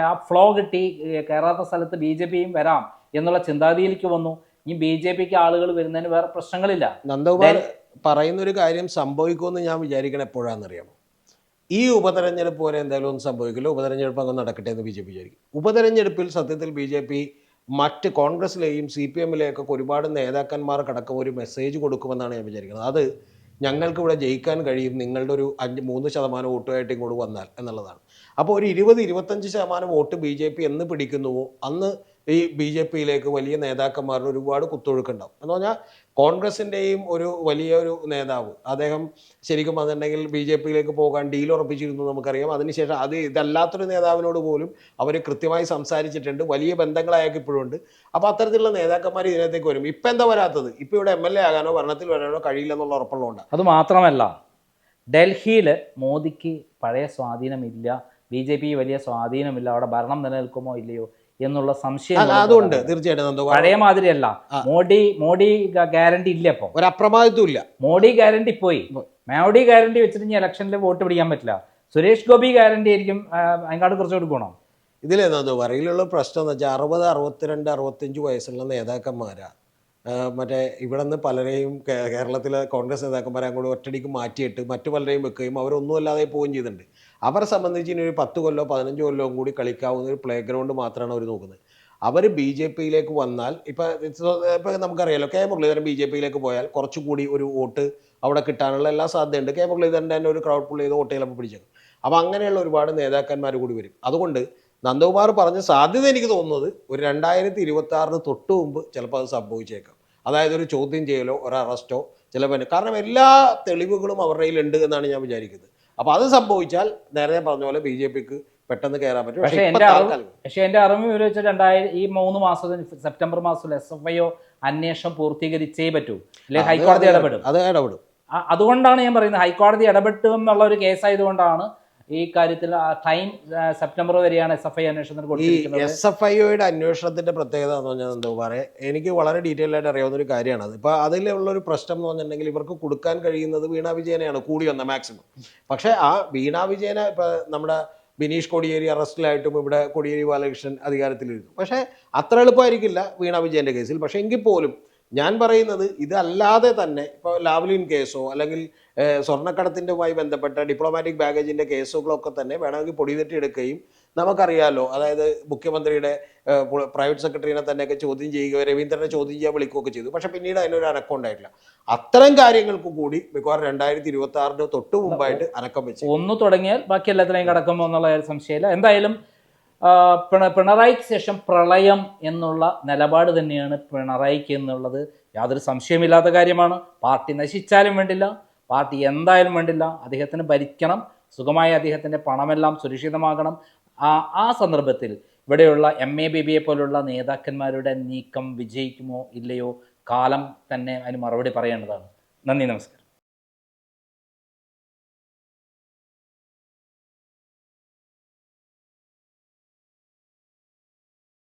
ആ ഫ്ലോ കിട്ടി കയറാത്ത സ്ഥലത്ത് ബി ജെ പിയും വരാം എന്നുള്ള ചിന്താഗതിയിലേക്ക് വന്നു. ഈ ബി ജെ പിക്ക് ആളുകൾ വരുന്നതിന് വേറെ പ്രശ്നങ്ങളില്ല. നന്ദകുമാർ പറയുന്ന ഒരു കാര്യം സംഭവിക്കുമെന്ന് ഞാൻ വിചാരിക്കണം എപ്പോഴാണെന്നറിയാമോ? ഈ ഉപതെരഞ്ഞെടുപ്പ് പോലെ എന്തായാലും ഒന്നും സംഭവിക്കില്ല. ഉപതെരഞ്ഞെടുപ്പ് അങ്ങ് നടക്കട്ടെ എന്ന് ബി ജെ പി വിചാരിക്കും. ഉപതെരഞ്ഞെടുപ്പിൽ സത്യത്തിൽ ബി ജെ പി മറ്റ് കോൺഗ്രസിലെയും സി പി എമ്മിലെയൊക്കെ ഒരുപാട് നേതാക്കന്മാർക്കടക്കം ഒരു മെസ്സേജ് കൊടുക്കുമെന്നാണ് ഞാൻ വിചാരിക്കുന്നത്. അത് ഞങ്ങൾക്ക് ഇവിടെ ജയിക്കാൻ കഴിയും. നിങ്ങളുടെ ഒരു അഞ്ച് മൂന്ന് ശതമാനം വോട്ടുമായിട്ട് ഇങ്ങോട്ട് വന്നാൽ എന്നുള്ളതാണ്. അപ്പോൾ ഒരു ഇരുപത് ഇരുപത്തഞ്ച് ശതമാനം വോട്ട് ബി ജെ പി എന്ന് പിടിക്കുന്നുവോ? അന്ന് ഈ ബി ജെ പിയിലേക്ക് വലിയ നേതാക്കന്മാരുടെ ഒരുപാട് കുത്തൊഴുക്കുണ്ടാവും. എന്ന് പറഞ്ഞാൽ കോൺഗ്രസിന്റെയും ഒരു വലിയൊരു നേതാവ് അദ്ദേഹം ശരിക്കും പറഞ്ഞിട്ടുണ്ടെങ്കിൽ ബി ജെ പിയിലേക്ക് പോകാൻ ഡീൽ ഉറപ്പിച്ചിരുന്നു നമുക്കറിയാം. അതിനുശേഷം അത് ഇതല്ലാത്തൊരു നേതാവിനോട് പോലും അവർ കൃത്യമായി സംസാരിച്ചിട്ടുണ്ട്. വലിയ ബന്ധങ്ങളായൊക്കെ ഇപ്പോഴും ഉണ്ട്. അപ്പോൾ അത്തരത്തിലുള്ള നേതാക്കന്മാർ ഇതിനകത്തേക്ക് വരും. ഇപ്പം എന്താ വരാത്തത്? ഇപ്പം ഇവിടെ എം എൽ എ ആകാനോ ഭരണത്തിൽ വരാനോ കഴിയില്ലെന്നുള്ള ഉറപ്പുള്ളതുകൊണ്ട്. അത് മാത്രമല്ല ഡൽഹിയിൽ മോദിക്ക് പഴയ സ്വാധീനമില്ല ബി ജെ പി വലിയ സ്വാധീനമില്ല അവിടെ ഭരണം നിലനിൽക്കുമോ ഇല്ലയോ എന്നുള്ള സംശയം അതുകൊണ്ട് തീർച്ചയായിട്ടും പഴയ മാതിരിയല്ല. മോഡി മോഡി ഗ്യാരണ്ടി ഇല്ല ഇപ്പൊ. ഒരു അപ്രമാദിത്വം ഇല്ല. മോഡി ഗ്യാരണ്ടി പോയി. മോഡി ഗ്യാരണ്ടി വെച്ചിട്ട് ഇനി ഇലക്ഷനിൽ വോട്ട് പിടിക്കാൻ പറ്റില്ല. സുരേഷ് ഗോപി ഗ്യാരണ്ടി ആയിരിക്കും ആ, അതിനെക്കാട് കുറച്ച് കൊടുക്കണം ഇതിലെന്താ പറയിലുള്ള പ്രശ്നം എന്ന് വെച്ചാൽ അറുപത് അറുപത്തിരണ്ട് അറുപത്തഞ്ച് വയസ്സുള്ള നേതാക്കന്മാരാ. മറ്റേ ഇവിടെ നിന്ന് പലരെയും കേരളത്തിലെ കോൺഗ്രസ് നേതാക്കന്മാരെ അങ്ങോട്ട് ഒറ്റടിക്ക് മാറ്റിയിട്ട് മറ്റു പലരെയും വെക്കുകയും അവരൊന്നും അല്ലാതെ പോവുകയും ചെയ്തിട്ടുണ്ട്. അവരെ സംബന്ധിച്ച് ഇനി ഒരു പത്ത് കൊല്ലോ പതിനഞ്ച് കൊല്ലവും കൂടി കളിക്കാവുന്ന ഒരു പ്ലേ ഗ്രൗണ്ട് മാത്രമാണ് അവർ നോക്കുന്നത്. അവർ ബി ജെ പിയിലേക്ക് വന്നാൽ ഇപ്പം ഇപ്പം നമുക്കറിയാലോ കെ മുരളീധരൻ ബി ജെ പിയിലേക്ക് പോയാൽ കുറച്ചുകൂടി ഒരു വോട്ട് അവിടെ കിട്ടാനുള്ള എല്ലാ സാധ്യതയുണ്ട്. കെ മുരളീധരന്റെ തന്നെ ഒരു ക്രൗഡ് പുള്ളി ചെയ്ത് വോട്ട് ചിലപ്പോൾ പിടിച്ചേക്കും. അപ്പോൾ അങ്ങനെയുള്ള ഒരുപാട് നേതാക്കന്മാർ കൂടി വരും. അതുകൊണ്ട് നന്ദകുമാർ പറഞ്ഞ സാധ്യത എനിക്ക് തോന്നുന്നത് ഒരു രണ്ടായിരത്തി ഇരുപത്തി ആറിന് തൊട്ട് മുമ്പ് ചിലപ്പോൾ അത് സംഭവിച്ചേക്കാം. അതായത് ഒരു ചോദ്യം ചെയ്യലോ ഒരു അറസ്റ്റോ ചിലപ്പോൾ കാരണം എല്ലാ തെളിവുകളും അവരുടെ കയ്യിലുണ്ട് എന്നാണ് ഞാൻ വിചാരിക്കുന്നത്. അപ്പോൾ അത് സംഭവിച്ചാൽ നേരത്തെ പറഞ്ഞ പോലെ ബി ജെ പിക്ക് പെട്ടെന്ന് കയറാൻ പറ്റും. പക്ഷേ എന്റെ എന്റെ അറിവ് പക്ഷേ എന്റെ അറിവ് വിവരിച്ചാൽ രണ്ടായിരം ഈ മൂന്ന് മാസത്തിന് സെപ്റ്റംബർ മാസത്തിൽ എസ് എഫ് ഐഒ അന്വേഷണം പൂർത്തീകരിച്ചേ പറ്റൂ. അല്ലെങ്കിൽ ഹൈക്കോടതി ഇടപെടും. അത് ഇടപെടും. അതുകൊണ്ടാണ് ഞാൻ പറയുന്നത് ഹൈക്കോടതി ഇടപെട്ടു എന്നുള്ള ഒരു കേസായതുകൊണ്ടാണ് ഈ കാര്യത്തിൽ ടൈം സെപ്റ്റംബർ വരെയാണ് എസ് എഫ് ഐ അന്വേഷണത്തിന് ഈ എസ് എഫ് അന്വേഷണത്തിന്റെ പ്രത്യേകത എന്ന് പറഞ്ഞാൽ എന്താ പറയുക എനിക്ക് വളരെ ഡീറ്റെയിൽ ആയിട്ട് അറിയാവുന്ന ഒരു കാര്യമാണ് അത്. ഇപ്പോൾ അതിലുള്ള ഒരു പ്രശ്നം എന്ന് പറഞ്ഞിട്ടുണ്ടെങ്കിൽ ഇവർക്ക് കൊടുക്കാൻ കഴിയുന്നത് വീണ വിജയനെയാണ് കൂടി വന്ന മാക്സിമം. പക്ഷേ ആ വീണ വിജയനെ ഇപ്പം നമ്മുടെ ബിനീഷ് കോടിയേരി അറസ്റ്റിലായിട്ടും ഇവിടെ കോടിയേരി ബാലകൃഷ്ണൻ അധികാരത്തിലിരുന്നു. പക്ഷേ അത്ര എളുപ്പമായിരിക്കില്ല വീണ വിജയന്റെ കേസിൽ. പക്ഷേ എങ്കിൽ പോലും ഞാൻ പറയുന്നത് ഇതല്ലാതെ തന്നെ ഇപ്പോൾ ലാവ്ലിൻ കേസോ അല്ലെങ്കിൽ ഏഹ്, സ്വർണക്കടത്തിന്റെതുമായി ബന്ധപ്പെട്ട ഡിപ്ലോമാറ്റിക് ബാഗേജിന്റെ കേസുകളൊക്കെ തന്നെ വേണമെങ്കിൽ പൊടിതെറ്റി എടുക്കുകയും നമുക്കറിയാമല്ലോ അതായത് മുഖ്യമന്ത്രിയുടെ പ്രൈവറ്റ് സെക്രട്ടറിനെ തന്നെയൊക്കെ ചോദ്യം ചെയ്യുക രവീന്ദ്രനെ ചോദ്യം ചെയ്യാൻ വിളിക്കുകയൊക്കെ ചെയ്തു. പക്ഷെ പിന്നീട് അതിനൊരു അനക്കം ഉണ്ടായിട്ടില്ല. അത്തരം കാര്യങ്ങൾക്ക് കൂടി മിക്കവാറും രണ്ടായിരത്തി ഇരുപത്തി ആറിന് തൊട്ട് മുമ്പായിട്ട് അനക്കം വെച്ചു. ഒന്ന് തുടങ്ങിയാൽ ബാക്കി എല്ലാത്തിനെയും കടക്കുമോ എന്നുള്ള സംശയമില്ല. എന്തായാലും പിണറായിക്ക് ശേഷം പ്രളയം എന്നുള്ള നിലപാട് തന്നെയാണ് പിണറായിക്ക് എന്നുള്ളത്. യാതൊരു സംശയമില്ലാത്ത കാര്യമാണ്. പാർട്ടി നശിച്ചാലും വേണ്ടില്ല. പാർട്ടി എന്തായാലും വേണ്ടില്ല. അദ്ദേഹത്തിന് ഭരിക്കണം. സുഖമായി അദ്ദേഹത്തിന്റെ പണമെല്ലാം സുരക്ഷിതമാകണം. ആ ആ സന്ദർഭത്തിൽ ഇവിടെയുള്ള എം എ ബി ബിയെ പോലുള്ള നേതാക്കന്മാരുടെ നീക്കം വിജയിക്കുമോ ഇല്ലയോ കാലം തന്നെ അതിന് മറുപടി പറയേണ്ടതാണ്. നന്ദി നമസ്കാരം.